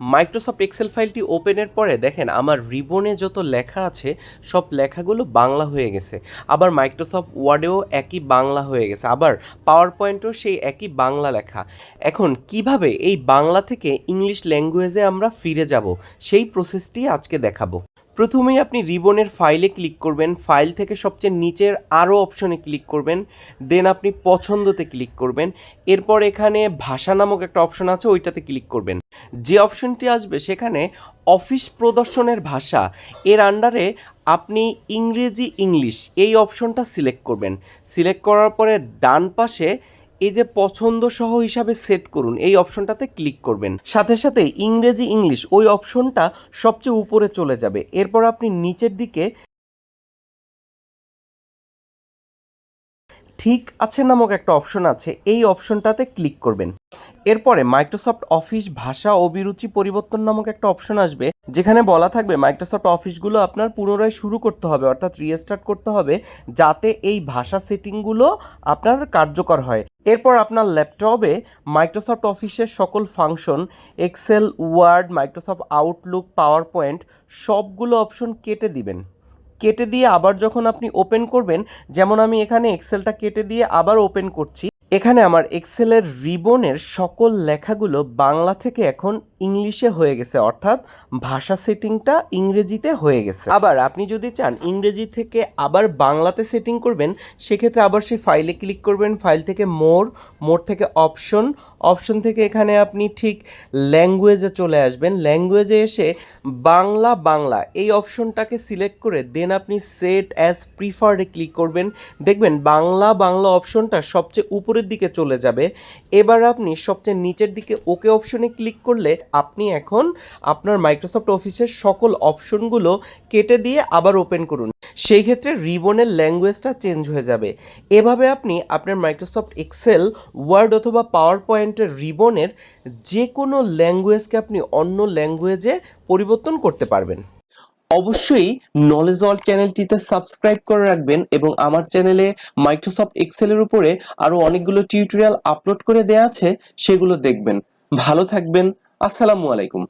Microsoft Excel ফাইলটি ওপেনের পরে দেখেন আমার রিবনে যত লেখা আছে, সব লেখাগুলো বাংলা হয়ে গেছে। আবার মাইক্রোসফট ওয়ার্ডেও একই বাংলা হয়ে গেছে। আবার পাওয়ার পয়েন্টও সেই একই বাংলা লেখা। এখন কীভাবে এই বাংলা থেকে ইংলিশ ল্যাঙ্গুয়েজে আমরা ফিরে যাব? সেই প্রসেসটি আজকে দেখাবো। প্রথমেই আপনি রিবনের ফাইলে ক্লিক করবেন। ফাইল থেকে সবচেয়ে নিচের আরও অপশনে ক্লিক করবেন। দেন আপনি পছন্দতে ক্লিক করবেন। এরপর এখানে ভাষা নামক একটা অপশন আছে, ওইটাতে ক্লিক করবেন। যে অপশনটি আসবে, সেখানে অফিস প্রদর্শনের ভাষা, এর আন্ডারে আপনি ইংরেজি ইংলিশ এই অপশনটা সিলেক্ট করবেন। সিলেক্ট করার পরে ডান পাশে এই যে পছন্দ সহ হিসাবে সেট করুন, এই অপশনটাতে ক্লিক করবেন। সাথে সাথে ইংরেজি, ইংলিশ ওই অপশনটা সবচেয়ে উপরে চলে যাবে। এরপর আপনি নিচের দিকে ঠিক আছে নামক একটা অপশন আছে, এই অপশনটাতে ক্লিক করবেন। এরপরে মাইক্রোসফট অফিস ভাষা অভিরুচি পরিবর্তন নামক একটা অপশন আসবে, যেখানে বলা থাকবে মাইক্রোসফট অফিসগুলো আপনার পুনরায় শুরু করতে হবে, অর্থাৎ রিস্টার্ট করতে হবে, যাতে এই ভাষা সেটিংগুলো আপনার কার্যকর হয়। এরপর আপনার ল্যাপটপে মাইক্রোসফট অফিসের সকল function, Excel, Word, Microsoft Outlook PowerPoint সবগুলো অপশন কেটে দিবেন। কেটে দিয়ে আবার যখন আপনি ওপেন করবেন, যেমন আমি এখানে এক্সেলটা কেটে দিয়ে আবার ওপেন করছি, এখানে আমার এক্সেলের রিবনের সকল লেখাগুলো বাংলা থেকে এখন ইংলিশে হয়ে গেছে, অর্থাৎ ভাষা সেটিংটা ইংরেজিতে হয়ে গেছে। আবার আপনি যদি চান ইংরেজি থেকে আবার বাংলাতে সেটিং করবেন, সেক্ষেত্রে আবার সেই ফাইলে ক্লিক করবেন ফাইল থেকে মোর মোর থেকে অপশন অপশন থেকে এখানে আপনি ঠিক ল্যাঙ্গুয়েজে চলে আসবেন। ল্যাঙ্গুয়েজে এসে বাংলা বাংলা এই অপশনটাকে সিলেক্ট করে দেন আপনি সেট অ্যাজ প্রিফার্ডে ক্লিক করবেন। দেখবেন বাংলা বাংলা অপশনটা সবচেয়ে উপরের দিকে চলে যাবে। এবার আপনি সবচেয়ে নিচের দিকে ওকে অপশনে ক্লিক করলে আপনি এখন আপনার মাইক্রোসফট অফিসের সকল অপশনগুলো কেটে দিয়ে আবার ওপেন করুন। সেই ক্ষেত্রে রিবনের ল্যাঙ্গুয়েজটা চেঞ্জ হয়ে যাবে। এভাবে আপনি আপনার মাইক্রোসফট এক্সেল ওয়ার্ড অথবা পাওয়ার পয়েন্টের রিবনের যে কোনো ল্যাঙ্গুয়েজকে আপনি অন্য ল্যাঙ্গুয়েজে পরিবর্তন করতে পারবেন। অবশ্যই নলেজ অল চ্যানেলটিতে সাবস্ক্রাইব করে রাখবেন এবং আমার চ্যানেলে মাইক্রোসফট এক্সেলের উপরে আরও অনেকগুলো টিউটোরিয়াল আপলোড করে দেওয়া আছে, সেগুলো দেখবেন। ভালো থাকবেন আসসালামু আলাইকুম।